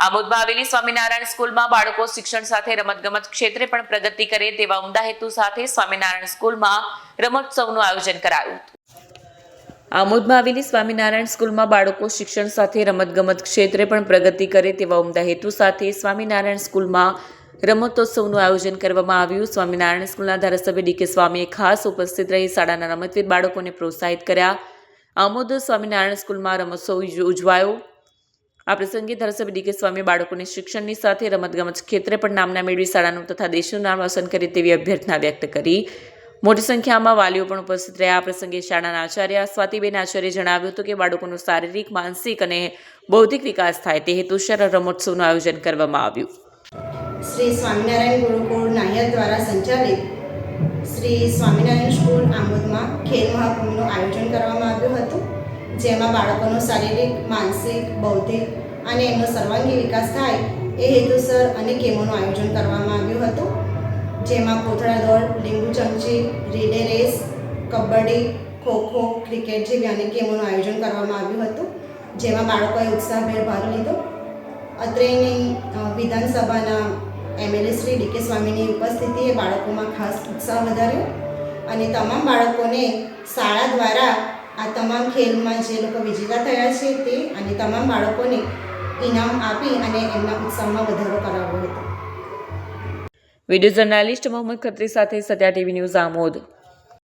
આમોદમાં આવેલી સ્વામિનારાયણ સ્કૂલમાં બાળકો શિક્ષણ સાથે રમતગમત ક્ષેત્રે પણ પ્રગતિ કરે તેવા ઉમદા હેતુ સાથે સ્વામિનારાયણ સ્કૂલમાં રમોત્સવનું આયોજન કરાયું આમોદમાં આવેલી સ્વામિનારાયણ સ્કૂલમાં બાળકો શિક્ષણ સાથે રમતગમત ક્ષેત્રે પણ પ્રગતિ કરે તેવા ઉમદા હેતુ સાથે સ્વામિનારાયણ સ્કૂલમાં રમતોત્સવનું આયોજન કરવામાં આવ્યું. સ્વામિનારાયણ સ્કૂલના ધારાસભ્ય ડીકે સ્વામીએ ખાસ ઉપસ્થિત રહી શાળાના રમતવીર બાળકોને પ્રોત્સાહિત કર્યા. આમોદ સ્વામિનારાયણ સ્કૂલમાં રમોત્સવ ઉજ- ઉજવાયો. આ પ્રસંગે ધારાસભ્ય ડીકે સ્વામીએ બાળકોને શિક્ષણની સાથે રમતગમત ક્ષેત્રે પણ નામના મેળવી શાળાનું તથા દેશનું નામ રોશન કરે તેવી અભ્યર્થના વ્યક્ત કરી. મોટી સંખ્યામાં વાલીઓ પણ ઉપસ્થિત રહ્યા. આ પ્રસંગે શાળાના આચાર્ય સ્વાતિબેન આચાર્યે જણાવ્યું હતું કે બાળકોનો શારીરિક, માનસિક અને બૌદ્ધિક વિકાસ થાય તે હેતુસર રમોત્સવનું આયોજન કરવામાં આવ્યું. શ્રી સ્વામિનારાયણ ગુરુકુળ નાયર દ્વારા સંચાલિત શ્રી સ્વામિનારાયણ સ્કૂલ આમોદમાં ખેલ મહાકુંભનું આયોજન કરવામાં જેમાં બાળકોનો શારીરિક, માનસિક, બૌદ્ધિક અને એમનો સર્વાંગી વિકાસ થાય એ હેતુસર અને ગેમોનું આયોજન કરવામાં આવ્યું હતું. જેમાં કોથળા દોડ, લીંબુ ચમચી relay race, kabaddi, kho kho, cricket જેવી અનેક ગેમોનું આયોજન કરવામાં આવ્યું હતું, જેમાં બાળકોએ ઉત્સાહભેર ભાગ લીધો. અત્રેની વિધાનસભાના એમએલએ શ્રી ડીકે સ્વામીની ઉપસ્થિતિએ બાળકોમાં ખાસ ઉત્સાહ વધાર્યો અને તમામ બાળકોને શાળા દ્વારા આ તમામ ખેલમાં જે લોકો વિજેતા થયા છે તે અને તમામ બાળકોને ઇનામ આપી અને એમના ઉત્સાહમાં વધારો કરાવ્યો હતો. વીડિયો જર્નાલિસ્ટ મોહમ્મદ ખત્રી સાથે સત્યા ટીવી ન્યૂઝ આમોદ.